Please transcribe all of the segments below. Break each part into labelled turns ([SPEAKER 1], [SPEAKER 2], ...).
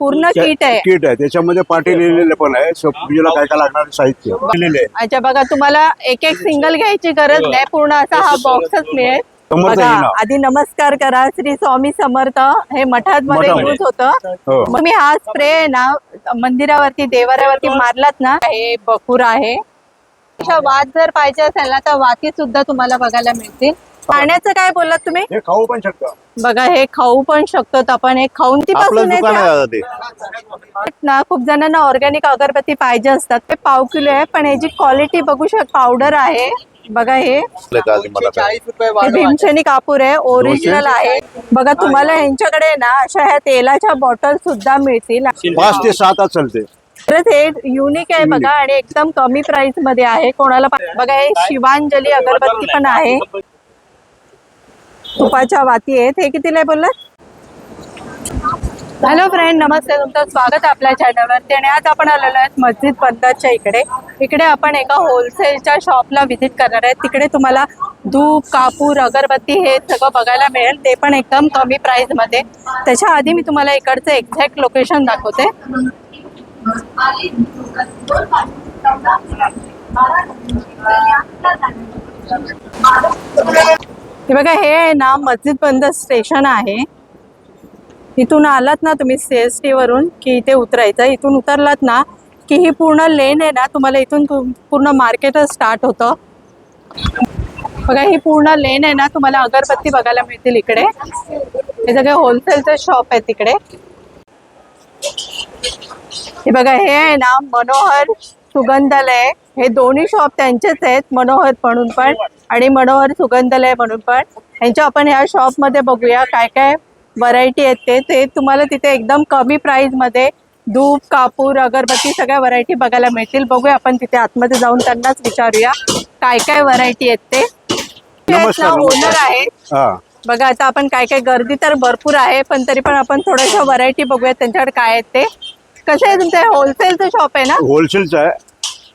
[SPEAKER 1] पूर्ण किट आहे.
[SPEAKER 2] किट आहे. त्याच्यामध्ये पाटी लिहिलेले पण आहे. पूजेला काय काय लागणार साहित्य. लिहिलेले आहे.
[SPEAKER 1] अच्छा बघा तुम्हाला एक एक सिंगल घ्यायची गरज नाही. पूर्ण असा हा बॉक्सच मिळेल.
[SPEAKER 2] समर्थ
[SPEAKER 1] बघा
[SPEAKER 2] येईना.
[SPEAKER 1] आधी नमस्कार करा. श्री स्वामी समर्थ. हे मठात मध्ये
[SPEAKER 2] मठामध्ये.
[SPEAKER 1] यूज होतं.
[SPEAKER 2] हो.
[SPEAKER 1] मग मी हा स्प्रे ना मंदिरावरती देवाऱ्यावरती मारलात ना हे बकूर आहे. अशा वात जर पाहिजे असेल ना तर वाती सुद्धा तुम्हाला बघायला मिळतील. पाण्याचं काय बोललात तुम्ही?
[SPEAKER 2] हे खाऊ पण शकता.
[SPEAKER 1] बघा हे खाऊ पण शकतो आपण. हे खाऊन ती
[SPEAKER 3] आपलं
[SPEAKER 1] पासून
[SPEAKER 3] दुकान आहे
[SPEAKER 1] आहे
[SPEAKER 3] दादा ते.
[SPEAKER 1] ना खूप जणांना ऑर्गॅनिक अगरबत्ती पाहिजे असतात. ते पाव किलो आहे पण याची क्वालिटी बघू शक पावडर आहे. बघा हे.
[SPEAKER 3] आपलं का आधी मला काय?
[SPEAKER 1] हे भीमसेनी कापूर आहे ओरिजिनल आहे. बघा तुम्हाला यांच्याकडे ना अशा ह्या तेलाच्या बॉटल सुद्धा मिळतील.
[SPEAKER 2] पाच ते सात चालते
[SPEAKER 1] खरंच हे युनिक आहे बघा आणि एकदम कमी प्राइसमध्ये आहे. कोणाला पा- बघा हे शिवांजली अगरबत्ती पण आहे. तुपाच्या वाती आहेत. हे कितीला आहे बोललात? हॅलो फ्रेंड नमस्ते. तुमचं स्वागत आहे आपल्या चॅनलवरती आणि आज आपण आलेलो आहेत मस्जिद बंदरच्या इकडे. इकडे आपण एका होलसेलच्या शॉपला व्हिजिट करणार आहे. तिकडे तुम्हाला धूप कापूर अगरबत्ती हे सगळं बघायला मिळेल. ते पण एकदम कमी प्राईजमध्ये त्याच्या आधी मी तुम्हाला इकडचं एक्झॅक्ट लोकेशन दाखवते. हे बघा हे आहे ना मस्जिद बंद स्टेशन आहे. इथून आलात ना तुम्ही सी एस टी वरून की इथे उतरायचं. इथून उतरलात ना की ही पूर्ण लेन आहे ना तुम्हाला इथून पूर्ण मार्केटच स्टार्ट होतं. बघा ही पूर्ण लेन आहे ना तुम्हाला अगरबत्ती बघायला मिळतील इकडे. हे सगळे होलसेलचे शॉप आहे तिकडे. हे बघा हे आहे ना मनोहर सुगंधालय. हे दोन्ही शॉप त्यांचेच आहेत मनोहर म्हणून पण आणि मनोहर सुगंधालय म्हणून पण. यांच्या आपण ह्या शॉपमध्ये बघूया काय काय व्हरायटी आहेत ते. ते तुम्हाला तिथे एकदम कमी प्राइसमध्ये धूप कापूर अगरबत्ती सगळ्या व्हरायटी बघायला मिळतील. बघूया आपण तिथे आतमध्ये जाऊन त्यांनाच विचारूया काय काय व्हरायटी आहेत ते.
[SPEAKER 2] नमस्कार,
[SPEAKER 1] ओनर
[SPEAKER 2] नमस्कार.
[SPEAKER 1] आहे.
[SPEAKER 2] हा.
[SPEAKER 1] बघा आता आपण काय काय गर्दी तर भरपूर आहे पण तरी पण आपण थोड्याशा व्हरायटी बघूया त्यांच्याकडे काय आहेत ते. कसं आहे तुमचं? होलसेलचं शॉप आहे ना?
[SPEAKER 2] होलसेलचं आहे.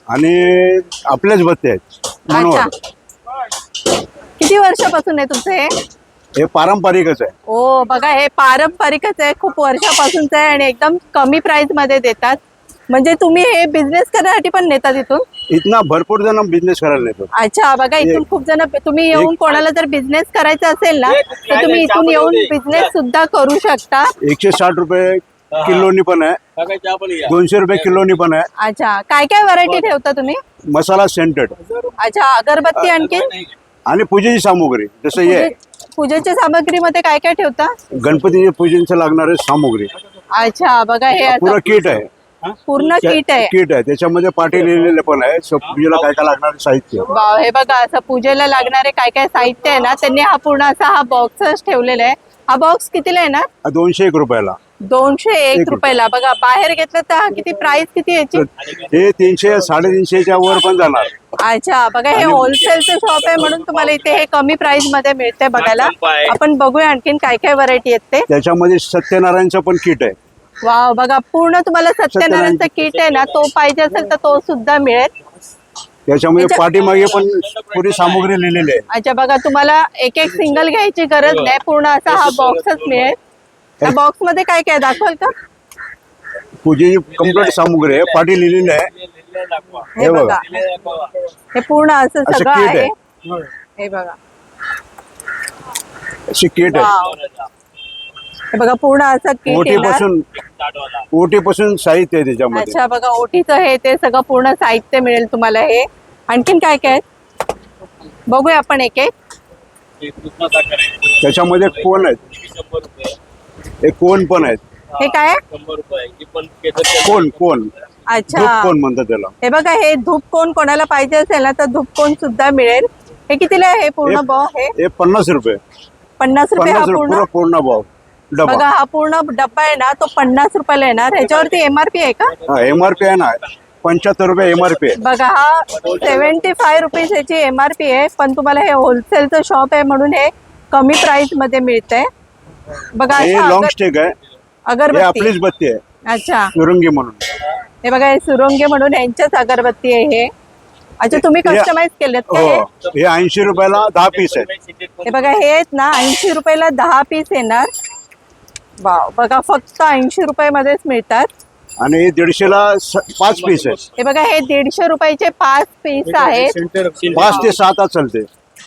[SPEAKER 2] आणि आपल्याच बत्ते आहेत
[SPEAKER 1] अच्छा. किती वर्षापासून आहे तुमचं हे?
[SPEAKER 2] हे पारंपरिकच आहे.
[SPEAKER 1] हो बघा हे पारंपरिकच आहे. खूप वर्षापासूनच आहे आणि एकदम कमी प्राइसमध्ये देतात. म्हणजे तुम्ही हे बिझनेस करण्यासाठी पण नेतात इथून?
[SPEAKER 2] इथना भरपूर जण बिझनेस करायला नेतो
[SPEAKER 1] अच्छा बघा इथून खूप जण तुम्ही येऊन कोणाला जर बिझनेस करायचा असेल ना तर तुम्ही इथून येऊन बिझनेस सुद्धा करू शकता.
[SPEAKER 2] एकशे साठ रुपये किलोनी पण आहे. दोनशे रुपये किलोनी पण आहे.
[SPEAKER 1] अच्छा काय काय व्हरायटी ठेवता तुम्ही?
[SPEAKER 2] मसाला सेंटेड
[SPEAKER 1] अच्छा अगरबत्ती आणखी
[SPEAKER 2] आणि पूजेची सामुग्री जसं हे.
[SPEAKER 1] पूजे- पूजेच्या सामग्रीमध्ये काय काय ठेवता?
[SPEAKER 2] गणपतीच्या पूजेचं लागणारे सामुग्री.
[SPEAKER 1] अच्छा बघा हे
[SPEAKER 2] पुरं किट आहे.
[SPEAKER 1] पूर्ण किट आहे.
[SPEAKER 2] किट आहे. त्याच्यामध्ये पाटी लिहिलेले पण आहे. पूजेला काय काय लागणारे साहित्य.
[SPEAKER 1] हे बघा असं पूजेला लागणारे काय काय साहित्य आहे ना त्यांनी हा पूर्ण असा हा बॉक्सच ठेवलेला आहे. हा बॉक्स कितीला आहे ना
[SPEAKER 2] दोनशे एक रुपयाला.
[SPEAKER 1] दोनशे एक रुपयाला. बघा बाहेर घेतलं तर हा किती प्राइस किती याची?
[SPEAKER 2] हे तीनशे साडेतीनशेच्या वर पण जाणार.
[SPEAKER 1] अच्छा बघा हे होलसेलचं शॉप आहे म्हणून तुम्हाला इथे हे कमी प्राइसमध्ये मिळते बघायला. आपण बघूया आणखीन काय काय व्हरायटी आहेत ते.
[SPEAKER 2] त्याच्यामध्ये सत्यनारायणचं पण किट आहे.
[SPEAKER 1] वाव बघा पूर्ण तुम्हाला सत्यनारायणचं किट आहे ना तो पाहिजे असेल तर तो सुद्धा मिळेल.
[SPEAKER 2] त्याच्यामध्ये
[SPEAKER 1] त्याच्या-
[SPEAKER 2] पाठीमागे पण पुरी सामुग्री लिहिलेली आहे.
[SPEAKER 1] अच्छा बघा तुम्हाला एक एक सिंगल घ्यायची गरज नाही पूर्ण असा हा बॉक्सच मिळेल. बॉक्समध्ये काय काय दाखवाल का?
[SPEAKER 2] पूजेची कंप्लीट सामुग्री आहे. पाठी लिहिलेली आहे.
[SPEAKER 1] हे
[SPEAKER 2] हे
[SPEAKER 1] बघा.
[SPEAKER 2] बघा.
[SPEAKER 1] हे पूर्ण असं
[SPEAKER 2] असं
[SPEAKER 1] सगळं
[SPEAKER 2] kit
[SPEAKER 1] आहे.
[SPEAKER 2] आहे.
[SPEAKER 1] हे बघा.
[SPEAKER 2] अशी किट आहे.
[SPEAKER 1] हे बघा पूर्ण असं किट
[SPEAKER 2] ओटी
[SPEAKER 1] येणार
[SPEAKER 2] पासून ओटी पासून साहित्य आहे त्याच्यामध्ये.
[SPEAKER 1] अच्छा बघा ओटीचं हे ते सगळं पूर्ण साहित्य मिळेल तुम्हाला हे. आणखीन काय काय? आहे? बघूया आपण एक एक.
[SPEAKER 2] त्याच्यामध्ये कोण आहेत? हे कोण पण आहेत.
[SPEAKER 1] हे काय? आहे?
[SPEAKER 2] कोण कोण?
[SPEAKER 1] अच्छा.
[SPEAKER 2] कोण म्हणतात त्याला?
[SPEAKER 1] हे बघा हे धूप कोण कोणाला पाहिजे असेल ना तर धूप कोण सुद्धा मिळेल. हे कितीला आहे हे पूर्ण
[SPEAKER 2] हे-
[SPEAKER 1] बॉ हे
[SPEAKER 2] हे पन्नास रुपये.
[SPEAKER 1] पन्नास रुपये हा
[SPEAKER 2] पन्नास रुपये
[SPEAKER 1] पूर्ण
[SPEAKER 2] पूर्ण पूर्ण भाव.
[SPEAKER 1] बघा
[SPEAKER 2] डबा
[SPEAKER 1] हा पूर्ण डब्बा आहे ना तो पन्नास रुपयाला येणार. ह्याच्यावरती एमआरपी आहे का?
[SPEAKER 2] हा एमआरपी आहे ना. पंच्याहत्तर रुपये एमआरपी आहे.
[SPEAKER 1] बघा हा सेव्हन्टी फाय रुपीज ह्याची एमआरपी आहे. पण तुम्हाला हे होलसेलचं शॉप आहे म्हणून हे कमी प्राइसमध्ये मिळतंय. बघा
[SPEAKER 2] हे
[SPEAKER 1] अशा
[SPEAKER 2] लॉंग
[SPEAKER 1] अगर-
[SPEAKER 2] स्टिक आहे. हे
[SPEAKER 1] अगरबत्ती.
[SPEAKER 2] आपलीच बत्ती आहे.
[SPEAKER 1] अच्छा.
[SPEAKER 2] सुरंगी म्हणून.
[SPEAKER 1] हे बघा हे सुरंगी म्हणून यांच्याच अगरबत्ती आहे हे. अच्छा तुम्ही
[SPEAKER 2] हे-
[SPEAKER 1] कस्टमाइज केलेत का हे?
[SPEAKER 2] हो? हे ऐंशी रुपयाला दहा पीस आहेत.
[SPEAKER 1] हे बघा हे आहेत ना ऐंशी रुपयाला दहा पीस येणार. वाव बघा फक्त ऐंशी रुपये मध्येच मिळतात.
[SPEAKER 2] आणि हे दीडशेला स- पाच पीस आहेत.
[SPEAKER 1] हे बघा हे दीडशे रुपयाचे पाच पीस आहेत.
[SPEAKER 2] पाच ते सहा तास चालते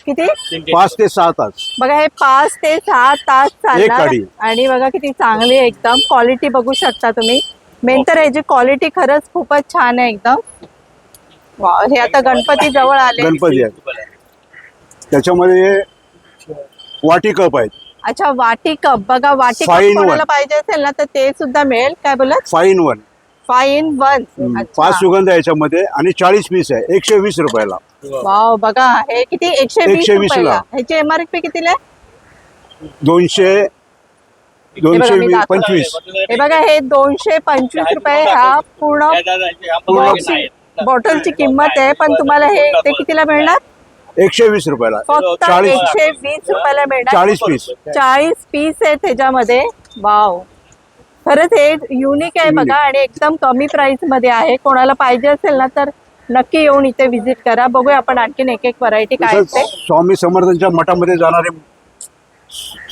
[SPEAKER 1] किती?
[SPEAKER 2] पाच ते सहा तास.
[SPEAKER 1] बघा हे पाच ते सहा तास चालणार. आणि बघा किती चांगली एकदम. क्वालिटी बघू शकता तुम्ही. मेन तर याची क्वालिटी खरंच खूपच छान आहे एकदम. वा हे आता गणपती जवळ आले.
[SPEAKER 2] गणपती आहे. त्याच्यामध्ये हे वाटी कप आहेत.
[SPEAKER 1] अच्छा वाटी कप. बघा वाटी कप कोणाला. पाहिजे असेल ना तर ते सुद्धा मिळेल. काय बोलत
[SPEAKER 2] five one
[SPEAKER 1] five in one
[SPEAKER 2] पाच सुगंध आहे याच्यामध्ये आणि चाळीस पीस आहे. एकशे वीस रुपयाला.
[SPEAKER 1] वाव बघा हे किती? एकशे वीस
[SPEAKER 2] 120 ला.
[SPEAKER 1] रुपयाला. ह्याची एमआरपी कितीला आहे?
[SPEAKER 2] दोनशे
[SPEAKER 1] हे बघा,
[SPEAKER 2] दोनशे
[SPEAKER 1] मी
[SPEAKER 2] वीस-
[SPEAKER 1] दाखवते.
[SPEAKER 2] पंचवीस.
[SPEAKER 1] हे बघा हे दोनशे पंचवीस रुपये ह्या पूर्ण बॉटलची किंमत आहे पण तुम्हाला हे ते कितीला मिळणार?
[SPEAKER 2] एकशे वीस रुपयाला.
[SPEAKER 1] फक्त
[SPEAKER 2] चाळीस.
[SPEAKER 1] एकशे वीस रुपयाला मिळणार.
[SPEAKER 2] चाळीस पीस.
[SPEAKER 1] चाळीस पीस आहेत त्याच्यामध्ये वाव. खरंच हे युनिक आहे बघा आणि एकदम कमी प्राइसमध्ये आहे. कोणाला पाहिजे असेल ना तर नक्की येऊन इथे व्हिजिट करा. बघूया आपण आणखीन एक एक व्हरायटी काय आहे
[SPEAKER 2] तसंच
[SPEAKER 1] ते
[SPEAKER 2] स्वामी समर्थांच्या मठामध्ये जाणारे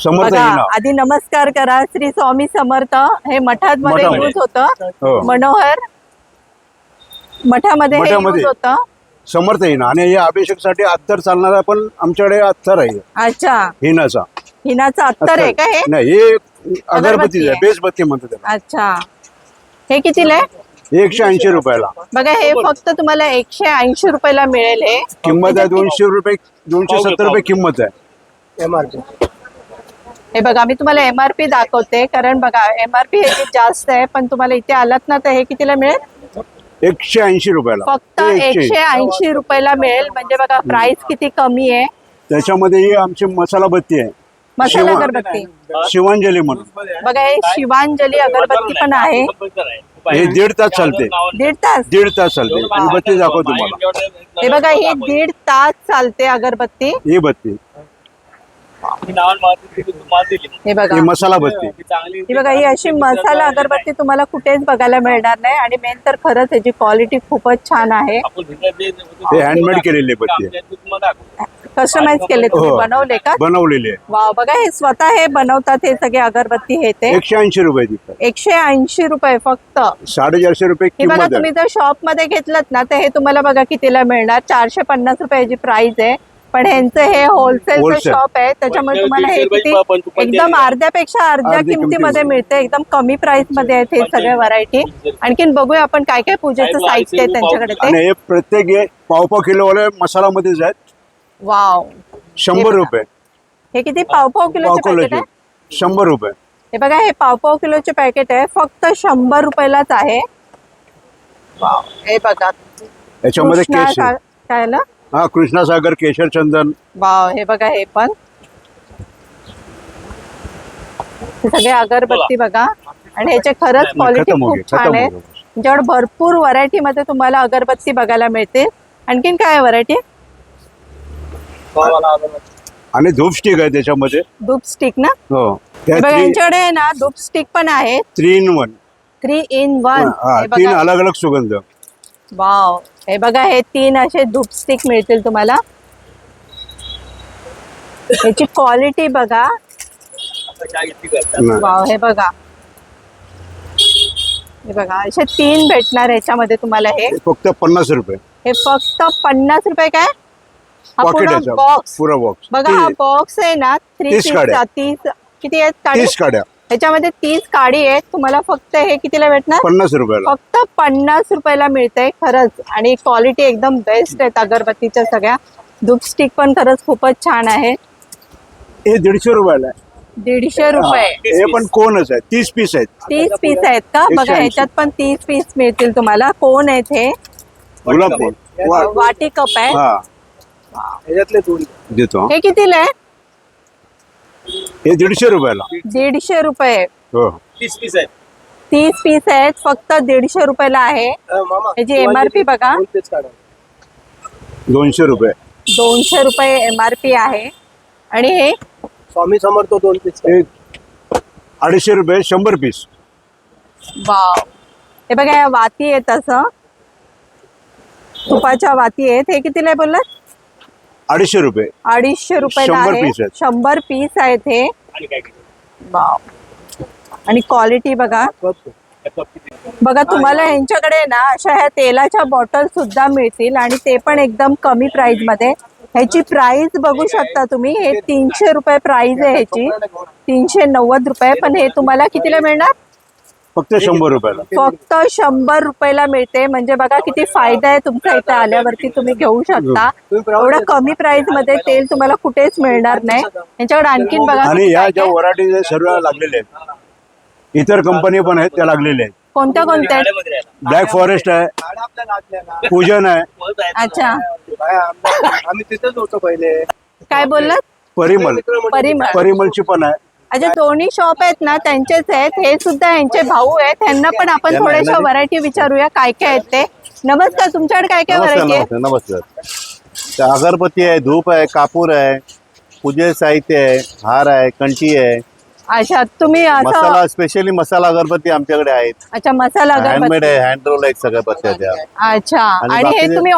[SPEAKER 2] समर्थ
[SPEAKER 1] बघा आधी नमस्कार करा. श्री स्वामी समर्थ हे मठात मध्ये
[SPEAKER 2] मठामध्ये.
[SPEAKER 1] यूज होतं.
[SPEAKER 2] हो.
[SPEAKER 1] मनोहर मठामध्ये हे
[SPEAKER 2] मठामध्ये.
[SPEAKER 1] यूज होतं.
[SPEAKER 2] समर्थ येईना आणि या अभिषेकसाठी अत्तर चालणारा पण आमच्याकडे अत्तर आहे.
[SPEAKER 1] अच्छा.
[SPEAKER 2] हिनाचा.
[SPEAKER 1] हिनाचं अत्तर आहे का हे?
[SPEAKER 2] नाही हे अगरबत्ती
[SPEAKER 1] आहे.
[SPEAKER 2] आहे. बेसबत्ती म्हणतात त्याला.
[SPEAKER 1] अच्छा. हे कितीला आहे
[SPEAKER 2] एकशे ऐंशी रुपयाला.
[SPEAKER 1] बघा हे फक्त तुम्हाला एकशे ऐंशी रुपयाला मिळेल हे.
[SPEAKER 2] किंमत आहे दोनशे रुपये दोनशे सत्तर रुपये किंमत आहे.
[SPEAKER 1] हे बघा मी तुम्हाला एमआरपी दाखवते कारण बघा एमआरपी हे जास्त आहे पण तुम्हाला इथे आलात ना तर हे कितीला मिळेल?
[SPEAKER 2] एकशे ऐंशी रुपयाला.
[SPEAKER 1] फक्त एकशे ऐंशी रुपयाला मिळेल म्हणजे बघा प्राइस किती कमी आहे.
[SPEAKER 2] त्याच्यामध्ये ही आमची मसाला बत्ती आहे.
[SPEAKER 1] मसाला अगरबत्ती.
[SPEAKER 2] शिवांजली म्हणून.
[SPEAKER 1] बघा हे शिवांजली अगरबत्ती पण आहे.
[SPEAKER 2] हे दीड तास चालते.
[SPEAKER 1] दीड तास?
[SPEAKER 2] दीड तास चालते. ही बत्ती दाखवतो तुम्हाला.
[SPEAKER 1] हे बघा ही दीड तास चालते अगरबत्ती.
[SPEAKER 2] ही बत्ती.
[SPEAKER 1] हे बघा.
[SPEAKER 2] ही मसाला बत्ती.
[SPEAKER 1] ही बघा ही अशी मसाला अगरबत्ती तुम्हाला कुठेच बघायला मिळणार नाही आणि मेन तर खरंच याची क्वालिटी खूपच छान आहे.
[SPEAKER 2] हे हँडमेड केलेली बत्ती. आहे
[SPEAKER 1] कस्टमाइज केले तुम्ही
[SPEAKER 2] हो.
[SPEAKER 1] बनवले का?
[SPEAKER 2] बनवलेली आहे.
[SPEAKER 1] वाव बघा हे स्वतः हे बनवतात हे सगळे अगरबत्ती हे ते.
[SPEAKER 2] एकशे ऐंशी रुपये ती
[SPEAKER 1] एकशे ऐंशी रुपये फक्त.
[SPEAKER 2] साडेचारशे रुपये
[SPEAKER 1] हे बघा
[SPEAKER 2] किंमत
[SPEAKER 1] तुम्ही
[SPEAKER 2] आहे
[SPEAKER 1] जर शॉपमध्ये घेतलं ना तर हे तुम्हाला बघा कितीला मिळणार? चारशे पन्नास रुपयाची प्राइस आहे. पण ह्यांचं हे होलसेलचं
[SPEAKER 2] Wholesale.
[SPEAKER 1] शॉप आहे त्याच्यामुळे तुम्हाला हे किती एकदम. अर्ध्यापेक्षा अर्ध्या किमतीमध्ये.
[SPEAKER 2] किमतीमध्ये.
[SPEAKER 1] मिळते एकदम कमी प्राइसमध्ये आहेत हे सगळे व्हरायटी आणखीन बघूया आपण काय काय पूजेचं साहित्य आहे त्यांच्याकडे ते.
[SPEAKER 2] आणि हे प्रत्येक हे पाव पाव किलोवाले मसालामध्येच आहेत.
[SPEAKER 1] वाव.
[SPEAKER 2] शंभर
[SPEAKER 1] बघा.
[SPEAKER 2] रुपये.
[SPEAKER 1] हे किती? पाव पाव
[SPEAKER 2] पाव
[SPEAKER 1] किलोचे पॅकेट
[SPEAKER 2] किलोचे.
[SPEAKER 1] आहे?
[SPEAKER 2] शंभर रुपये.
[SPEAKER 1] हे बघा हे पाव पाव किलोचे पॅकेट आहे. फक्त शंभर रुपयालाच आहे. वाव. हे बघा.
[SPEAKER 2] याच्यामध्ये
[SPEAKER 1] कृष्णा सा- काय ना
[SPEAKER 2] हा कृष्णासागर केशर चंदन
[SPEAKER 1] वाव हे बघा हे पण. हे सगळे अगरबत्ती बघा. आणि ह्याचे खरंच क्वालिटी
[SPEAKER 2] खतम हो
[SPEAKER 1] खूप छान आहे.
[SPEAKER 2] हो गए.
[SPEAKER 1] तुमच्याकडे भरपूर व्हरायटी मध्ये तुम्हाला अगरबत्ती बघायला मिळते. आणखीन काय व्हरायटी
[SPEAKER 2] आणि धूप स्टिक आहे त्याच्यामध्ये.
[SPEAKER 1] धूप स्टिक ना?
[SPEAKER 2] हो.
[SPEAKER 1] हे बघा यांच्याकडे आहे ना धूप स्टिक पण आहे.
[SPEAKER 2] Three in one
[SPEAKER 1] three in one
[SPEAKER 2] तीन अलग अलग सुगंध.
[SPEAKER 1] वाव. हे बघा हे तीन असे धूप स्टिक मिळतील तुम्हाला. याची क्वालिटी बघा. वाव हे बघा. हे बघा असे तीन भेटणार याच्यामध्ये तुम्हाला हे.
[SPEAKER 2] फक्त पन्नास रुपये.
[SPEAKER 1] हे फक्त पन्नास रुपये काय? हा पूर्ण बॉक्स
[SPEAKER 2] पुरा बॉक्स
[SPEAKER 1] बघा हा बॉक्स आहे ना थ्री
[SPEAKER 2] तीस
[SPEAKER 1] किती आहेत?
[SPEAKER 2] तीस काड्या.
[SPEAKER 1] ह्याच्यामध्ये तीस काडी आहेत. तुम्हाला फक्त हे कितीला भेटणार?
[SPEAKER 2] पन्नास रुपयाला.
[SPEAKER 1] फक्त पन्नास रुपयाला मिळतंय खरंच. आणि क्वालिटी एकदम बेस्ट आहेत अगरबत्तीच्या सगळ्या. धूप स्टिक पण खरंच खूपच छान आहे.
[SPEAKER 2] हे दीडशे रुपयाला आहे.
[SPEAKER 1] दीडशे रुपये.
[SPEAKER 2] हे पण कोणच आहे. तीस पीस आहेत.
[SPEAKER 1] तीस पीस आहेत का?
[SPEAKER 2] एकशे
[SPEAKER 1] बघा
[SPEAKER 2] ऐंशी.
[SPEAKER 1] ह्याच्यात पण तीस पीस मिळतील तुम्हाला. कोण आहेत हे?
[SPEAKER 2] गुलाब कोण वा-
[SPEAKER 1] वाटी कप आहे.
[SPEAKER 2] हा. देतो
[SPEAKER 1] हे कितीला आहे?
[SPEAKER 2] हे दीडशे रुपयाला.
[SPEAKER 1] दीडशे रुपये.
[SPEAKER 2] हो.
[SPEAKER 4] तीस पीस आहे
[SPEAKER 1] तीस पीस आहेत फक्त दीडशे रुपयाला आहे. याची एमआरपी बघा.
[SPEAKER 2] दोनशे रुपये.
[SPEAKER 1] दोनशे रुपये एमआरपी आहे. आणि हे?
[SPEAKER 5] स्वामी समर्थ दोन पीस
[SPEAKER 2] हे अडीचशे रुपये शंभर पीस
[SPEAKER 1] वाव. हे बघा या वाती आहेत असं. तुपाच्या वाती आहेत. हे कितीला आहे बोललात?
[SPEAKER 2] अडीचशे रुपये.
[SPEAKER 1] अडीचशे रुपयाला
[SPEAKER 2] शंभर
[SPEAKER 1] आहे.
[SPEAKER 2] piece आहेत.
[SPEAKER 1] शंभर पीस आहेत हे.
[SPEAKER 4] आणि काय
[SPEAKER 1] वाव. आणि क्वालिटी बघा. बघा तुम्हाला यांच्याकडे ना अशा ह्या तेलाच्या बॉटल सुद्धा मिळतील आणि ते पण एकदम कमी प्राइसमध्ये. ह्याची प्राइस बघू शकता तुम्ही. हे तीनशे रुपये प्राइस आहे ह्याची. तीनशे नव्वद रुपये. पण हे तुम्हाला कितीला मिळणार?
[SPEAKER 2] फक्त शंभर रुपयाला.
[SPEAKER 1] फक्त शंभर रुपयाला मिळते. म्हणजे बघा किती फायदा आहे तुमचा इथे आल्यावरती. तुम्ही घेऊ शकता. एवढं कमी प्राइसमध्ये तेल तुम्हाला कुठेच मिळणार नाही. यांच्याकडे आणखीन बघा
[SPEAKER 2] आणि या ज्या. व्हरायटी सर्व लागलेले आहेत इतर कंपनी पण आहेत त्या लागलेल्या आहेत.
[SPEAKER 1] कोणत्या कोणत्या? आहेत?
[SPEAKER 2] ब्लॅक फॉरेस्ट आहे. पूजन आहे.
[SPEAKER 1] अच्छा.
[SPEAKER 5] आम्ही तिथेच होतो पहिले.
[SPEAKER 1] काय बोललात?
[SPEAKER 2] परिमल.
[SPEAKER 1] परिमळ
[SPEAKER 2] परिमलची पण आहे.
[SPEAKER 1] अच्छा दोन्ही शॉप आहेत ना त्यांचेच आहेत. हे सुद्धा यांचे भाऊ आहेत. त्यांना पण आपण थोड्याशा व्हरायटी विचारूया काय काय आहेत ते. नमस्कार तुमच्याकडे काय काय
[SPEAKER 3] नमस्कार
[SPEAKER 1] व्हरायटी आहे
[SPEAKER 3] नमस्कार. अगरबत्ती आहे धूप आहे कापूर आहे पूजे साहित्य आहे हार आहे कंठी आहे.
[SPEAKER 1] अच्छा तुम्ही असं
[SPEAKER 3] मसाला स्पेशली मसाला अगरबत्ती आमच्याकडे आहेत.
[SPEAKER 1] अच्छा मसाला
[SPEAKER 3] हँडमेड
[SPEAKER 1] अगरबत्ती
[SPEAKER 3] आहे हँड रोल आहेत सगळ्या पत्त्या त्या.
[SPEAKER 1] अच्छा
[SPEAKER 3] आणि
[SPEAKER 1] आणि हे
[SPEAKER 3] बाकीचे-
[SPEAKER 1] तुम्ही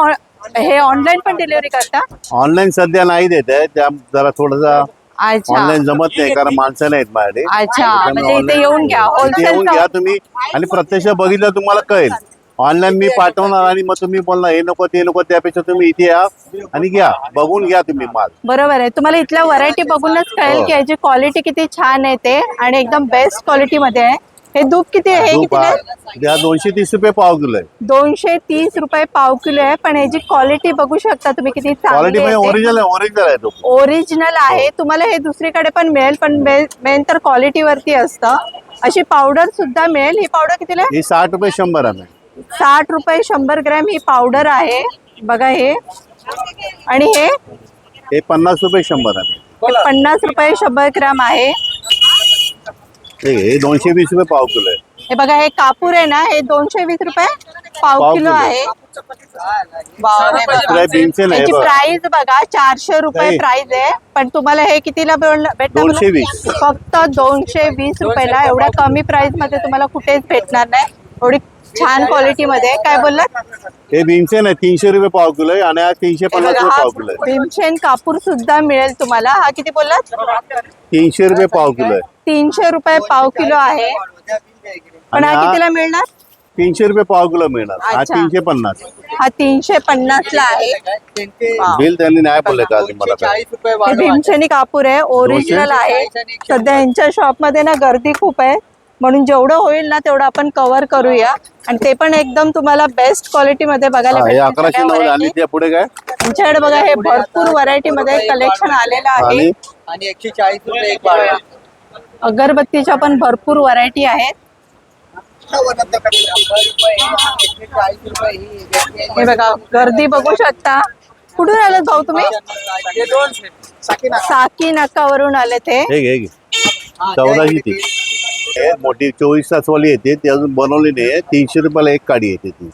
[SPEAKER 1] हे ऑनलाईन पण डिलिव्हरी करता?
[SPEAKER 3] ऑनलाईन सध्या नाही देत आहे त्या जरा थोडंसं ऑनलाईन जमत नाही कारण माणसं नाहीत माझ्याकडे
[SPEAKER 1] अच्छा म्हणजे इथे येऊन घ्या.
[SPEAKER 3] इथे येऊन घ्या तुम्ही. आणि प्रत्यक्ष बघितलं तुम्हाला कळेल. ऑनलाईन मी पाठवणार आणि मग तुम्ही बोलणार हे नको ते नको त्यापेक्षा तुम्ही इथे या आणि घ्या. बघून घ्या तुम्ही माल.
[SPEAKER 1] बरोबर आहे. तुम्हाला इथल्या व्हरायटी बघूनच कळेल
[SPEAKER 3] हो.
[SPEAKER 1] की याची क्वालिटी किती छान आहे ते आणि एकदम बेस्ट क्वालिटी मध्ये आहे. हे दूध किती आहे? हे किती
[SPEAKER 3] हा दोनशे तीस रुपये पाव किलो आहे.
[SPEAKER 1] दोनशे तीस रुपये पाव किलो आहे. पण याची क्वालिटी बघू शकता तुम्ही किती
[SPEAKER 3] क्वालिटी ओरिजिनल आहे ओरिजिनल आहे तो.
[SPEAKER 1] ओरिजिनल आहे. तुम्हाला हे दुसरीकडे पण मिळेल पण मेन तर क्वालिटी वरती असतं. अशी पावडर सुद्धा मिळेल. ही पावडर कितीला आहे?
[SPEAKER 3] ही साठ रुपये शंभर आहे.
[SPEAKER 1] साठ रुपये शंभर ग्रॅम ही पावडर आहे. बघा हे. आणि हे?
[SPEAKER 3] हे पन्नास रुपये शंभर आहे.
[SPEAKER 1] हे पन्नास रुपये शंभर ग्रॅम आहे.
[SPEAKER 3] हे दोनशे वीस रुपये पाव किलो आहे.
[SPEAKER 1] हे बघा हे कापूर आहे ना हे दोनशे वीस रुपये पाव
[SPEAKER 3] पाव
[SPEAKER 1] किलो
[SPEAKER 3] किलो.
[SPEAKER 1] आहे.
[SPEAKER 3] तुला भीमसेन आहे
[SPEAKER 1] याची
[SPEAKER 3] बघ.
[SPEAKER 1] प्राइस बघा चारशे रुपये
[SPEAKER 3] नाही.
[SPEAKER 1] प्राइस आहे. पण तुम्हाला हे कितीला भेटणार भेटणार मला? फक्त दोनशे वीस रुपयाला. एवढ्या कमी प्राइसमध्ये तुम्हाला कुठेच भेटणार नाही. एवढी छान क्वालिटी मध्ये. आहे. काय बोललात?
[SPEAKER 3] हे भीमसेन आहे तीनशे रुपये पाव किलो आहे आणि हा तीनशे पन्नास रुपये पाव किलो आहे.
[SPEAKER 1] भीमसेन कापूर सुद्धा मिळेल तुम्हाला. हा किती बोललात?
[SPEAKER 3] तीनशे रुपये पाव किलो आहे.
[SPEAKER 1] तीनशे रुपये पाव किलो आहे. पण
[SPEAKER 3] आणि
[SPEAKER 1] हा
[SPEAKER 3] हा
[SPEAKER 1] कितीला मिळणार?
[SPEAKER 3] तीनशे रुपये पाव किलो मिळणार. हा
[SPEAKER 1] अच्छा.
[SPEAKER 3] तीनशे पन्नास.
[SPEAKER 1] हा तीनशे पन्नास ला आहे.
[SPEAKER 3] बिल त्यांनी नाही बोलले का अजून मला काय.
[SPEAKER 1] हे. भीमसेनी कापूर आहे. ओरिजिनल आहे. सध्या यांच्या शॉपमध्ये ना गर्दी खूप आहे. म्हणून जेवढं होईल ना तेवढं आपण कव्हर करूया. आणि ते पण एकदम तुम्हाला बेस्ट क्वालिटी मध्ये बघायला
[SPEAKER 3] पुढे काय?
[SPEAKER 1] आमच्याकडे बघा हे भरपूर व्हरायटी मध्ये कलेक्शन आलेलं आहे.
[SPEAKER 3] आणि?
[SPEAKER 5] एकशे चाळीस रुपये एक.
[SPEAKER 1] अगरबत्तीच्या पण भरपूर व्हरायटी आहेत.
[SPEAKER 5] ही.
[SPEAKER 1] हे बघा गर्दी बघू शकता. कुठून आलात भाऊ तुम्ही?
[SPEAKER 5] हे.
[SPEAKER 1] साकी नाकावरून आले ते.
[SPEAKER 3] हे हे चौदाशे ती हे मोठी चोवीस तासवाली येते. ती अजून बनवली नाही तीनशे रुपयाला एक काडी येते ती.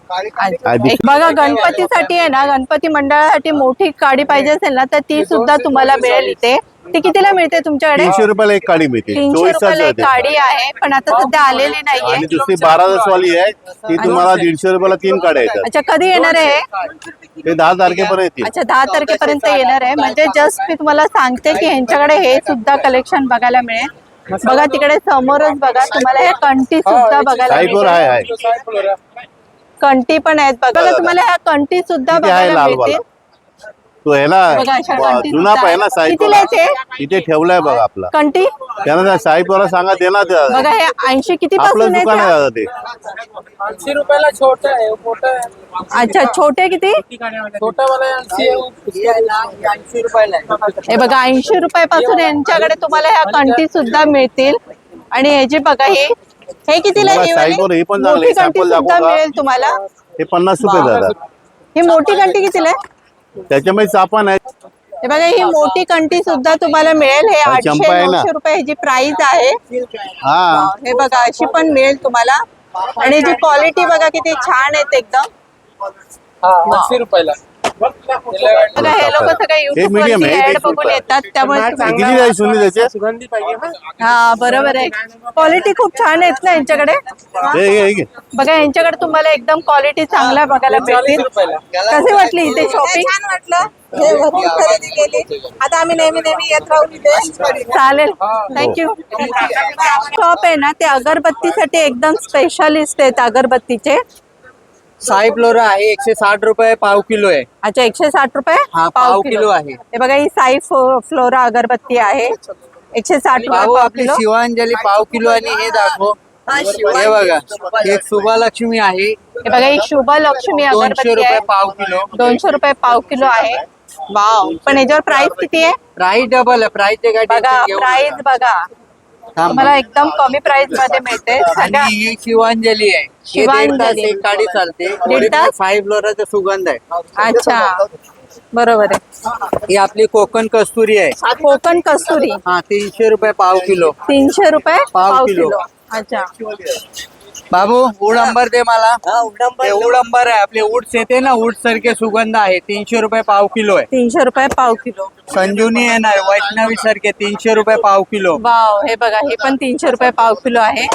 [SPEAKER 3] आधी-
[SPEAKER 1] बघा गणपतीसाठी आहे ना गणपती मंडळासाठी मोठी काडी पाहिजे असेल ना तर ती सुद्धा तुम्हाला मिळेल इथे. ती कितीला मिळते तुमच्याकडे?
[SPEAKER 3] तीनशे रुपयाला एक काडी मिळते.
[SPEAKER 1] तीनशे
[SPEAKER 3] चोवीस तास
[SPEAKER 1] रुपयाला एक
[SPEAKER 3] जाते.
[SPEAKER 1] काडी आहे पण आता सध्या आलेली
[SPEAKER 3] आणि
[SPEAKER 1] नाहीये.
[SPEAKER 3] दुसरी बारा तासवाली आहे. ती तुम्हाला दीडशे रुपयाला तीन काड्या येतात.
[SPEAKER 1] अच्छा कधी येणार आहे?
[SPEAKER 3] ते दहा तारखेपर्यंत येतील.
[SPEAKER 1] अच्छा दहा तारखेपर्यंत येणार आहे. म्हणजे जस्ट मी तुम्हाला सांगते की ह्यांच्याकडे हे सुद्धा कलेक्शन बघायला मिळेल. बघा तिकडे समोरच बघा तुम्हाला हे कंठी सुद्धा बघायला मिळतील. कंठी पण आहेत. बघा तुम्हाला ह्या कंठी सुद्धा बघायला मिळतील.
[SPEAKER 3] तो ह्याला
[SPEAKER 1] बघा, अशा कंठी
[SPEAKER 3] जुना
[SPEAKER 1] सुद्धा
[SPEAKER 3] ना
[SPEAKER 1] आहे. आहे
[SPEAKER 3] इथे ठेवलाय बघा आपला.
[SPEAKER 1] कंठी
[SPEAKER 3] त्यांना त्या साईबला सांगा दे ना त्या-
[SPEAKER 1] बघा हे ऐंशी किती
[SPEAKER 3] आपलं
[SPEAKER 1] पासून
[SPEAKER 3] दुकान आहे दादा ते.
[SPEAKER 5] ऐंशी रुपयाला छोट आहे मोठं आहे.
[SPEAKER 1] अच्छा छोटे किती?
[SPEAKER 5] छोटा वाला ऐंशी ऐंशी रुपयाला आहे.
[SPEAKER 1] हे बघा ऐंशी रुपयापासून यांच्याकडे तुम्हाला ह्या कंठी सुद्धा मिळतील. आणि ह्याची बघा हे हे कितीला आहे
[SPEAKER 3] मला
[SPEAKER 1] ही वाली?
[SPEAKER 3] साईडवर हे पण चांगलं आहे.
[SPEAKER 1] मोठी कंठी
[SPEAKER 3] sample दाखवू
[SPEAKER 1] सुद्धा
[SPEAKER 3] का?
[SPEAKER 1] मिळेल तुम्हाला.
[SPEAKER 3] हे पन्नास रुपये जातात
[SPEAKER 1] ही मोठी कितीला आहे?
[SPEAKER 3] त्याच्यामध्ये चापण आहे.
[SPEAKER 1] हे बघा ही मोठी कंठी सुद्धा तुम्हाला मिळेल. हे
[SPEAKER 3] हा,
[SPEAKER 1] आठशे
[SPEAKER 3] चंपा आहे ना.
[SPEAKER 1] नऊशे रुपये ह्याची प्राइस आहे.
[SPEAKER 3] हा.
[SPEAKER 1] हे बघा अशी पण मिळेल तुम्हाला. आणि जी क्वालिटी बघा किती छान आहेत एकदम.
[SPEAKER 5] हा रुपयाला.
[SPEAKER 1] बघा हे लोक सगळे
[SPEAKER 3] हे
[SPEAKER 1] युट्यूब
[SPEAKER 3] हे
[SPEAKER 1] ऍड बघून. येतात त्यामुळे
[SPEAKER 5] सुगंधी
[SPEAKER 1] हा. बरोबर आहे. क्वालिटी खूप छान आहेत ना यांच्याकडे?
[SPEAKER 3] हे हे.
[SPEAKER 1] बघा यांच्याकडे तुम्हाला एकदम क्वालिटी चांगल्या बघायला मिळतील. कसे वाटली इथे शॉपिंग
[SPEAKER 4] छान वाटलं. हे भरपूर खरेदी केली. आता आम्ही नेहमी नेहमी येत राहू इथे.
[SPEAKER 1] चालेल. थँक्यू शॉप आहे ना ते अगरबत्तीसाठी एकदम स्पेशालिस्ट आहेत अगरबत्तीचे.
[SPEAKER 6] साई फ्लोरा आहे एकशे साठ रुपये पाव किलो आहे.
[SPEAKER 1] अच्छा एकशे साठ रुपये
[SPEAKER 6] हा, पाव किलो. आहे.
[SPEAKER 1] हे बघा ही साई फो- फ्लोरा अगरबत्ती आहे. एकशे साठ रुपये पाव
[SPEAKER 6] आपली
[SPEAKER 1] किलो.
[SPEAKER 6] शिवांजली पाव किलो आणि हे दाखव. हे बघा एक शुभलक्ष्मी आहे.
[SPEAKER 1] हे बघा ही शुभ लक्ष्मी
[SPEAKER 6] दोनशे
[SPEAKER 1] अगरबत्ती
[SPEAKER 6] रुपये
[SPEAKER 1] आहे.
[SPEAKER 6] पाव किलो.
[SPEAKER 1] दोनशे रुपये पाव किलो आहे. वाव. पण याच्यावर प्राइस किती आहे?
[SPEAKER 6] प्राइस डबल आहे. प्राइस काय
[SPEAKER 1] बघा
[SPEAKER 6] घेऊ
[SPEAKER 1] प्राइस
[SPEAKER 6] नका.
[SPEAKER 1] बघा. तुम्हाला एकदम कमी प्राइसमध्ये मिळते.
[SPEAKER 6] आणि ही शिवांजली आहे. हे दीड तास
[SPEAKER 1] शिवांजली.
[SPEAKER 6] एक काडी चालते.
[SPEAKER 1] तास?
[SPEAKER 6] फाईव्ह फ्लोराचा सुगंध आहे.
[SPEAKER 1] अच्छा. बरोबर आहे.
[SPEAKER 6] ही आपली कोकण कस्तुरी आहे.
[SPEAKER 1] कोकण कस्तुरी.
[SPEAKER 6] हा तीनशे रुपये पाव किलो.
[SPEAKER 1] तीनशे रुपये
[SPEAKER 6] पाव
[SPEAKER 1] पाव
[SPEAKER 6] किलो.
[SPEAKER 1] किलो. अच्छा.
[SPEAKER 6] बाबू उड अंबर दे मला. ते उड अंबर आहे. आपले उड्स येते ना उड सारखे सुगंध आहे. तीनशे रुपये पाव किलो आहे.
[SPEAKER 1] तीनशे रुपये पाव किलो.
[SPEAKER 6] संजुनी येणार वैष्णवी सारखे तीनशे रुपये पाव किलो.
[SPEAKER 1] वाव हे बघा हे पण तीनशे रुपये पाव किलो आहे.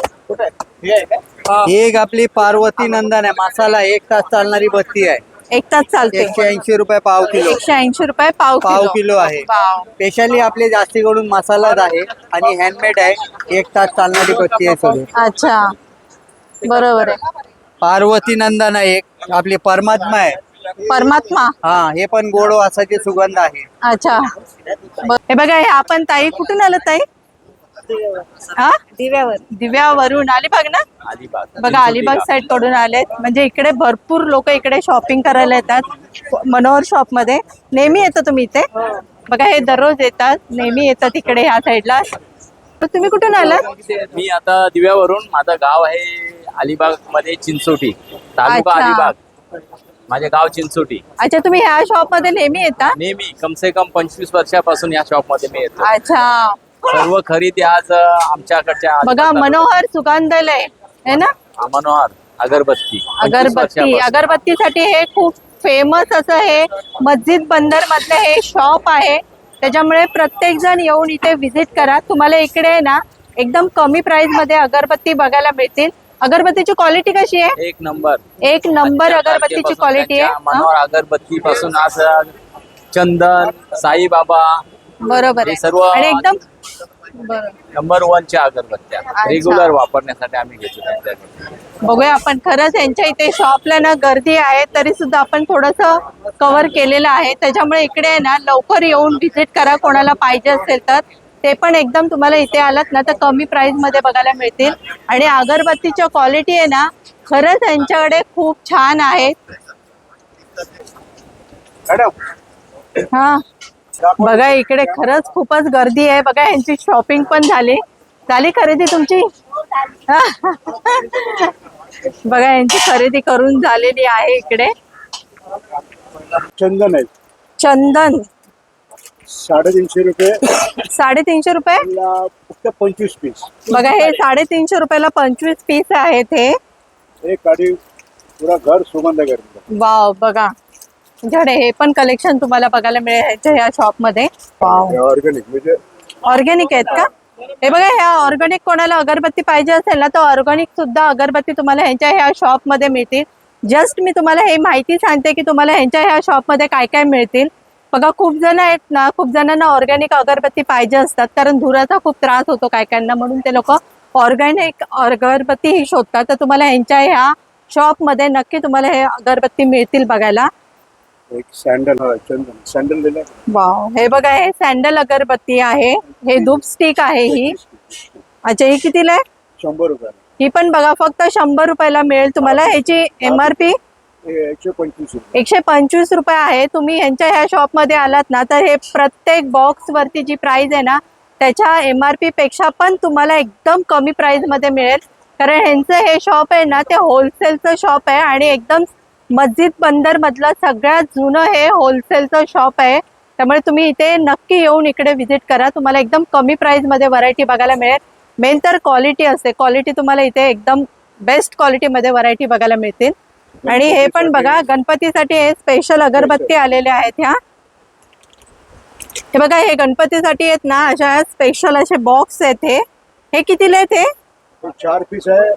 [SPEAKER 6] ही एक आपली पार्वती नंदन आहे. मसाला एक तास चालणारी बत्ती आहे.
[SPEAKER 1] एक तास चालते.
[SPEAKER 6] एकशे ऐंशी रुपये पाव किलो.
[SPEAKER 1] एकशे ऐंशी रुपये पाव
[SPEAKER 6] पाव किलो आहे.
[SPEAKER 1] वाव.
[SPEAKER 6] स्पेशली आपले जास्ती करून मसालाच आहे आणि हँडमेड आहे. एक तास चालणारी बत्ती आहे सगळी.
[SPEAKER 1] अच्छा. बरोबर आहे.
[SPEAKER 6] पार्वती नंदन आहे एक आपली परमात्मा आहे.
[SPEAKER 1] परमात्मा?
[SPEAKER 6] हा हे पण गोड वासाचे सुगंध आहे.
[SPEAKER 1] अच्छा. ब- हे बघा हे आपण ताई कुठून आलं ताई? हा? दिव्यावर. दिव्यावरून अलिबाग ना. बघा अलिबाग साईडकडून आलेत म्हणजे इकडे भरपूर लोक इकडे शॉपिंग करायला येतात. मनोहर शॉपमध्ये. नेहमी येतो तुम्ही इथे? बघा हे दररोज येतात. नेहमी येतात इकडे ह्या साईडला तुम्ही कुठून आलात?
[SPEAKER 7] मी आता दिव्यावरून. माझं गाव आहे अलिबागमध्ये चिंचोटी तालुका
[SPEAKER 1] अच्छा.
[SPEAKER 7] अलिबाग. माझे गाव चिंचोटी.
[SPEAKER 1] अच्छा तुम्ही ह्या शॉपमध्ये नेहमी येता?
[SPEAKER 7] नेहमी कम से कम पंचवीस वर्षापासून या शॉपमध्ये मी येतो.
[SPEAKER 1] अच्छा.
[SPEAKER 7] सर्व खरेदी आज अं, आमच्याकडच्या
[SPEAKER 1] बघा मनोहर सुगंधालय है ना?
[SPEAKER 7] मनोहर अगरबत्ती 25
[SPEAKER 1] अगरबत्ती
[SPEAKER 7] वर्षापासून.
[SPEAKER 1] अगरबत्तीसाठी हे खूप फेमस असं हे मस्जिद बंदर मधलं हे शॉप आहे. त्याच्यामुळे प्रत्येक जण येऊन इथे व्हिजिट करा. तुम्हाला इकडे ना एकदम कमी प्राइसमध्ये अगरबत्ती बघायला मिळतील. अगरबत्तीची क्वालिटी कशी आहे?
[SPEAKER 7] एक नंबर.
[SPEAKER 1] एक नंबर अगरबत्तीची क्वालिटी आहे.
[SPEAKER 7] अगरबत्ती पासून आज चंदन साईबाबा?
[SPEAKER 1] बरोबर
[SPEAKER 7] हे
[SPEAKER 1] आहे.
[SPEAKER 7] सर्व
[SPEAKER 1] आणि एकदम बरोबर.
[SPEAKER 7] नंबर वनच्या अगरबत्त्या. रेग्युलर वापरण्यासाठी आम्ही घेतो त्यांच्याकडे
[SPEAKER 1] बघूया आपण. खरंच यांच्या इथे शॉपला ना गर्दी आहे तरी सुद्धा आपण थोडस कव्हर केलेलं आहे. त्याच्यामुळे इकडे आहे ना लवकर येऊन व्हिजिट करा. कोणाला पाहिजे असेल तर. ते पण एकदम तुम्हाला इथे आलात ना तर कमी प्राइसमध्ये बघायला मिळतील. आणि अगरबत्तीच्या क्वालिटी आहे ना खरंच यांच्याकडे खूप छान आहेत. हा. बघा इकडे खरंच खूपच गर्दी आहे. बघा यांची शॉपिंग पण झाली. झाली खरेदी तुमची? बघा यांची खरेदी करून झालेली आहे इकडे.
[SPEAKER 2] चंदन आहे.
[SPEAKER 1] चंदन.
[SPEAKER 2] साडेतीनशे रुपये.
[SPEAKER 1] साडेतीनशे रुपये?
[SPEAKER 2] ला फक्त पंचवीस पीस
[SPEAKER 1] बघा हे साडेतीनशे रुपयाला पंचवीस पीस आहेत हे.
[SPEAKER 2] एक गाडी पुरा घर सुगंध करतो
[SPEAKER 1] वाव बघा. तुमच्याकडे हे पण कलेक्शन तुम्हाला बघायला मिळेल ह्याच्या ह्या शॉपमध्ये. वाव.
[SPEAKER 2] ऑर्गॅनिक म्हणजे
[SPEAKER 1] ऑर्गॅनिक आहेत का? हे बघा ह्या ऑर्गॅनिक कोणाला अगरबत्ती पाहिजे असेल ना तर ऑर्गॅनिक सुद्धा अगरबत्ती तुम्हाला ह्यांच्या ह्या शॉपमध्ये मिळतील. जस्ट मी तुम्हाला हे माहिती सांगते की तुम्हाला ह्यांच्या ह्या शॉपमध्ये काय काय मिळतील. बघा खूप जण आहेत ना खूप जणांना ऑर्गॅनिक अगरबत्ती पाहिजे असतात कारण धुराचा खूप त्रास होतो काय कायांना म्हणून ते लोक ऑर्गॅनिक अगरबत्ती ही शोधतात. तर तुम्हाला ह्यांच्या ह्या शॉपमध्ये नक्की तुम्हाला हे अगरबत्ती मिळतील बघायला.
[SPEAKER 2] एक सँडल हा चंदन सँडल दिलं?
[SPEAKER 1] वाव. हे बघा हे सँडल अगरबत्ती आहे. हे धूप स्टिक आहे ही. अच्छा ही कितीला आहे?
[SPEAKER 2] शंभर रुपये
[SPEAKER 1] ही पण बघा फक्त शंभर रुपयाला मिळेल तुम्हाला. ह्याची एम आर पी
[SPEAKER 2] एकशे पंचवीस रुपये.
[SPEAKER 1] एकशे पंचवीस रुपये आहे. तुम्ही ह्यांच्या ह्या शॉपमध्ये आलात ना तर हे प्रत्येक बॉक्स वरती जी प्राइस आहे ना त्याच्या एम आर पी पेक्षा पण तुम्हाला एकदम कमी प्राइसमध्ये मिळेल. कारण ह्यांचं हे शॉप आहे ना ते होलसेलचं शॉप आहे आणि एकदम मस्जिद बंदर मधलं सगळ्यात जुनं हे होलसेलचं शॉप आहे. त्यामुळे तुम्ही इथे नक्की येऊन इकडे व्हिजिट करा. तुम्हाला एकदम कमी प्राइसमध्ये व्हरायटी बघायला मिळेल. मेन तर क्वालिटी असते. क्वालिटी तुम्हाला इथे एकदम बेस्ट क्वालिटीमध्ये व्हरायटी बघायला मिळतील. आणि हे पण बघा गणपतीसाठी हे स्पेशल अगरबत्ती आलेले आहेत ह्या. हे बघा हे गणपतीसाठी आहेत ना अशा स्पेशल असे बॉक्स आहेत हे. हे कितीला आहेत हे?
[SPEAKER 2] तो चार पीस आहे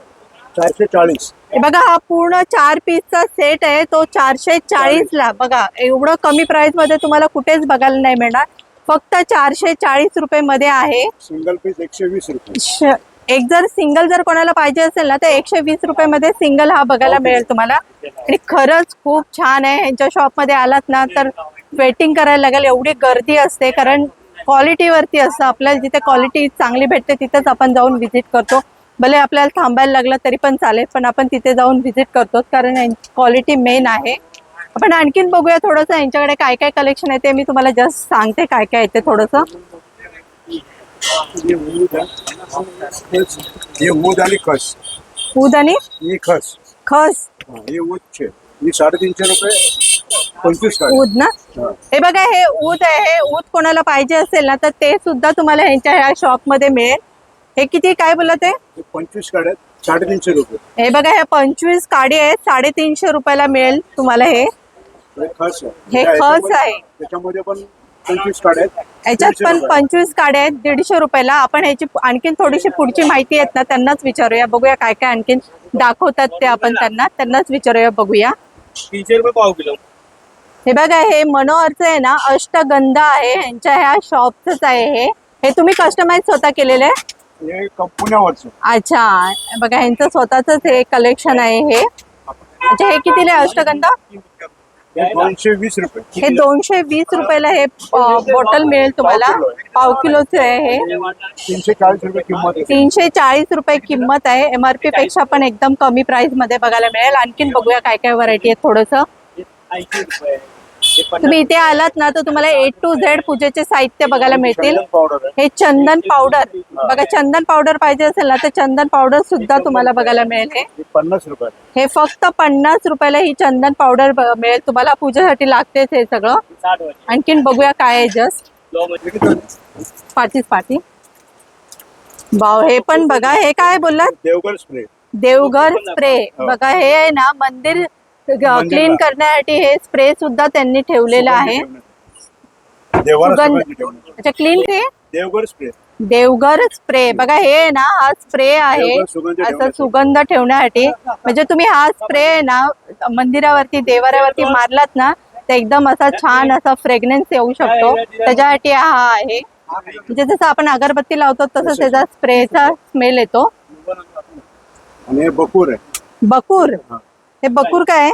[SPEAKER 2] चारशे चाळीस.
[SPEAKER 1] हे बघा हा पूर्ण चार पीसचा सेट आहे तो चारशे चाळीस ला. बघा एवढं कमी प्राइसमध्ये तुम्हाला कुठेच बघायला नाही मिळणार. फक्त चारशे चाळीस रुपये मध्ये आहे.
[SPEAKER 2] सिंगल पीस एकशे वीस रुपये.
[SPEAKER 1] एक जर सिंगल जर कोणाला पाहिजे असेल ना तर एकशे वीस रुपये मध्ये सिंगल हा बघायला मिळेल तुम्हाला. आणि खरंच खूप छान आहे. यांच्या शॉपमध्ये आलात ना तर वेटिंग करायला लागेल. एवढी गर्दी असते कारण क्वालिटीवरती असतं. आपल्याला जिथे क्वालिटी चांगली भेटते तिथेच आपण जाऊन व्हिजिट करतो. भले आपल्याला थांबायला लागलं तरी पण चालेल पण आपण तिथे जाऊन व्हिजिट करतो कारण क्वालिटी मेन आहे. आपण आणखीन बघूया थोडंसं यांच्याकडे काय काय कलेक्शन आहे ते मी तुम्हाला जस्ट सांगते काय काय आहे ते थोडंसं.
[SPEAKER 2] हे ऊद आणि खस.
[SPEAKER 1] ऊद आणि
[SPEAKER 2] ही खस.
[SPEAKER 1] खस.
[SPEAKER 2] हा, ऊद छे ही साडेतीनशे रुपये पंचवीस काढ
[SPEAKER 1] ऊद ना? हे. बघा हे ऊद आहे हे ऊद कोणाला पाहिजे असेल ना तर ते सुद्धा तुम्हाला ह्यांच्या ह्या शॉपमध्ये मिळेल. हे किती काय बोलत आहे
[SPEAKER 2] हे पंचवीस काढ्यात साडेतीनशे रुपये.
[SPEAKER 1] हे बघा हे पंचवीस काडी आहेत साडेतीनशे रुपयाला मिळेल तुम्हाला हे.
[SPEAKER 2] खस आहे.
[SPEAKER 1] हे खस आहे.
[SPEAKER 2] त्याच्यामध्ये पण
[SPEAKER 1] याच्यात पण. पंचवीस काड्या आहेत दीडशे रुपयाला. आपण ह्याची आणखीन थोडीशी पुढची माहिती आहेत ना त्यांनाच विचारूया बघूया काय काय आणखीन दाखवतात ते आपण त्यांना. त्यांनाच विचारूया बघूया.
[SPEAKER 7] तीनशे रुपये पाव किलो.
[SPEAKER 1] हे बघा हे मनोहरचं आहे ना अष्टगंधा आहे यांच्या ह्या शॉपच आहे हे. हे तुम्ही कस्टमाइज स्वतः केलेलं
[SPEAKER 2] हे
[SPEAKER 1] अच्छा बघा यांचं स्वतःच हे कलेक्शन आहे हे. अच्छा हे कितीला अष्टगंधा?
[SPEAKER 2] दोनशे वीस रुपये.
[SPEAKER 1] हे दोनशे वीस रुपयाला हे बॉटल मिळेल तुम्हाला. पाव किलोचे आहे हे.
[SPEAKER 2] तीनशे चाळीस रुपये किंमत आहे.
[SPEAKER 1] तीनशे चाळीस रुपये किंमत आहे. एमआरपी पेक्षा पण एकदम कमी प्राइसमध्ये बघायला मिळेल. आणखीन बघूया काय काय व्हरायटी आहेत थोडंसं.
[SPEAKER 7] ऐंशी रुपये.
[SPEAKER 1] तुम्ही इथे आलात ना तर तुम्हाला ए टू झेड पूजेचे साहित्य बघायला मिळतील. हे चंदन पावडर बघा चंदन पावडर पाहिजे असेल ना तर चंदन पावडर सुद्धा तुम्हाला बघायला मिळेल हे.
[SPEAKER 2] हे पन्नास रुपये
[SPEAKER 1] हे फक्त पन्नास रुपयाला ही चंदन पावडर मिळेल. तुम्हाला पूजेसाठी लागतेच हे सगळं. आणखीन बघूया काय आहे जस्ट पाठीच पाठी बाव हे पण बघा. हे काय बोललात?
[SPEAKER 2] देवगड स्प्रे
[SPEAKER 1] देवघर स्प्रे बघा हे आहे ना मंदिर क्लीन करण्यासाठी हे स्प्रे सुद्धा त्यांनी ठेवलेलं आहे. अच्छा क्लीन ते
[SPEAKER 2] देवगड स्प्रे
[SPEAKER 1] देवघर स्प्रे बघा हे आहे ना हा स्प्रे आहे.
[SPEAKER 2] देवघर
[SPEAKER 1] असं. सुगंध ठेवण्यासाठी. म्हणजे तुम्ही हा स्प्रे ना मंदिरावरती देवाऱ्यावरती मारलात ना तर एकदम असा छान असा फ्रेग्रन्स येऊ शकतो. त्याच्यासाठी हा आहे. म्हणजे जसं आपण अगरबत्ती लावतो तसं त्याचा स्प्रेचा स्मेल येतो.
[SPEAKER 2] बकूर
[SPEAKER 1] बकूर. हे बकूर काय आहे?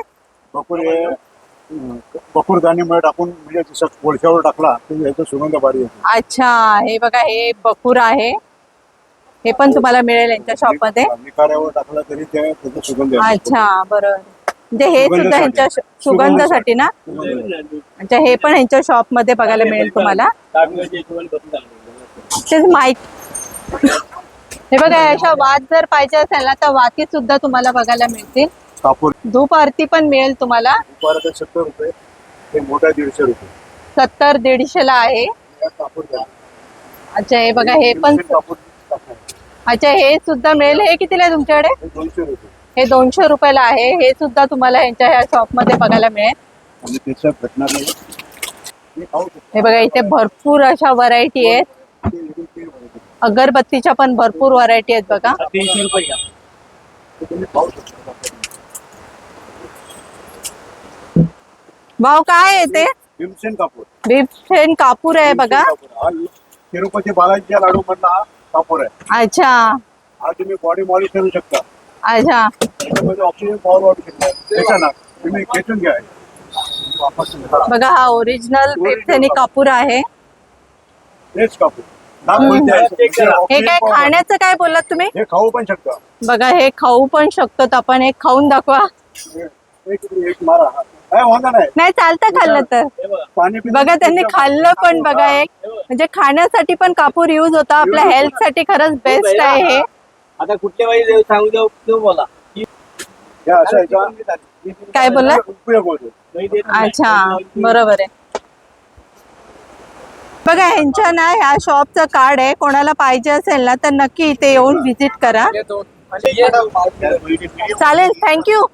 [SPEAKER 2] बकूर हे अं, बकूर दाणीमुळे टाकून म्हणजे जसं कोळशावर टाकला सुगंध भारी येतो
[SPEAKER 1] अच्छा हे बघा हे बकूर आहे. हे पण तुम्हाला मिळेल यांच्या शॉपमध्ये
[SPEAKER 2] निकाऱ्यावर टाकला तरी ते त्याचा सुगंध येतो.
[SPEAKER 1] अच्छा बरोबर म्हणजे हे सुद्धा ह्यांच्या श- सुगंधासाठी ना? अच्छा हे पण ह्यांच्या शॉपमध्ये बघायला मिळेल तुम्हाला. तेच माहीत हे बघा अशा वात जर पाहिजे असेल ना तर वाती सुद्धा तुम्हाला बघायला मिळतील. धूप आरती पण मिळेल तुम्हाला.
[SPEAKER 2] दुपाराचा सत्तर रुपये. ते मोठा दीडशे रुपये.
[SPEAKER 1] सत्तर दीडशे ला आहे.
[SPEAKER 2] या कापूर द्या.
[SPEAKER 1] अच्छा हे बघा हे पण. अच्छा हे सुद्धा मिळेल. हे कितीला आहे तुमच्याकडे?
[SPEAKER 2] हे दोनशे रुपये.
[SPEAKER 1] हे दोनशे रुपयाला आहे. हे सुद्धा तुम्हाला यांच्या ह्या शॉपमध्ये बघायला मिळेल.
[SPEAKER 2] आणि नाही. हे खाऊ शकतो.
[SPEAKER 1] हे बघा इथे भरपूर अशा व्हरायटी आहेत.
[SPEAKER 2] ते ते.
[SPEAKER 1] अगरबत्तीच्या पण भरपूर व्हरायटी आहेत बघा.
[SPEAKER 7] तीनशे रुपये घ्या.
[SPEAKER 2] ते तुम्ही खाऊ शकता.
[SPEAKER 1] भाव काय आहे ते?
[SPEAKER 2] भीमसेन कापूर.
[SPEAKER 1] भीमसेन कापूर आहे बघा.
[SPEAKER 2] हा तिरुपती बालाजीच्या लाडू मधला कापूर आहे.
[SPEAKER 1] अच्छा.
[SPEAKER 2] हा तुम्ही बॉडी मॉलिश करू शकता.
[SPEAKER 1] अच्छा.
[SPEAKER 2] त्याच्यामध्ये ऑक्सिजन पॉवर वाढू शकता. तुम्ही खेचून घ्या.
[SPEAKER 1] बघा हा ओरिजिनल भीमसेनी कापूर. आहे.
[SPEAKER 2] तेच कापूर.
[SPEAKER 1] हे काय. खाण्याचं काय बोललात तुम्ही?
[SPEAKER 2] हे खाऊ पण शकता.
[SPEAKER 1] बघा हे खाऊ पण शकतो. आपण हे खाऊन दाखवा.
[SPEAKER 2] एक एक मारा. काय नाही.
[SPEAKER 1] नाही चालतं खाल्लं तर.
[SPEAKER 2] पाणी पितो.
[SPEAKER 1] बघा त्यांनी खाल्लं पण बघा एक. म्हणजे खाण्यासाठी पण कापूर युज होता आपल्या हेल्थसाठी खरंच बेस्ट आहे हे.
[SPEAKER 7] आता कुठल्या वेळी देऊ सांगू देऊ देऊ बोला.
[SPEAKER 2] हे असं
[SPEAKER 1] काय बोलला?
[SPEAKER 2] उपयोग होतो.
[SPEAKER 1] अच्छा बरोबर आहे. बघा ह्यांच्या ना ह्या शॉपचं कार्ड आहे. कोणाला पाहिजे असेल ना तर नक्की इथे येऊन व्हिजिट करा. चालेल थँक्यू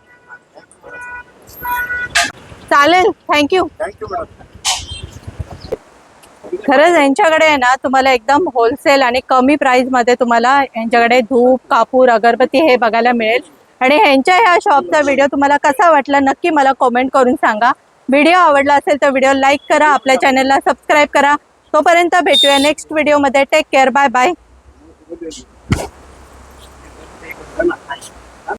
[SPEAKER 1] चालेल. थँक्यू
[SPEAKER 2] थँक्यू मॅडम
[SPEAKER 1] खरंच यांच्याकडे आहे ना तुम्हाला एकदम होलसेल आणि कमी प्राइसमध्ये तुम्हाला यांच्याकडे धूप कापूर अगरबत्ती हे बघायला मिळेल. आणि ह्यांच्या ह्या शॉपचा व्हिडिओ तुम्हाला कसा वाटला नक्की मला कमेंट करून सांगा. व्हिडिओ आवडला असेल तर व्हिडिओ लाईक करा आपल्या चॅनलला सबस्क्राईब करा. तोपर्यंत भेटूया नेक्स्ट व्हिडिओमध्ये टेक केअर बाय बाय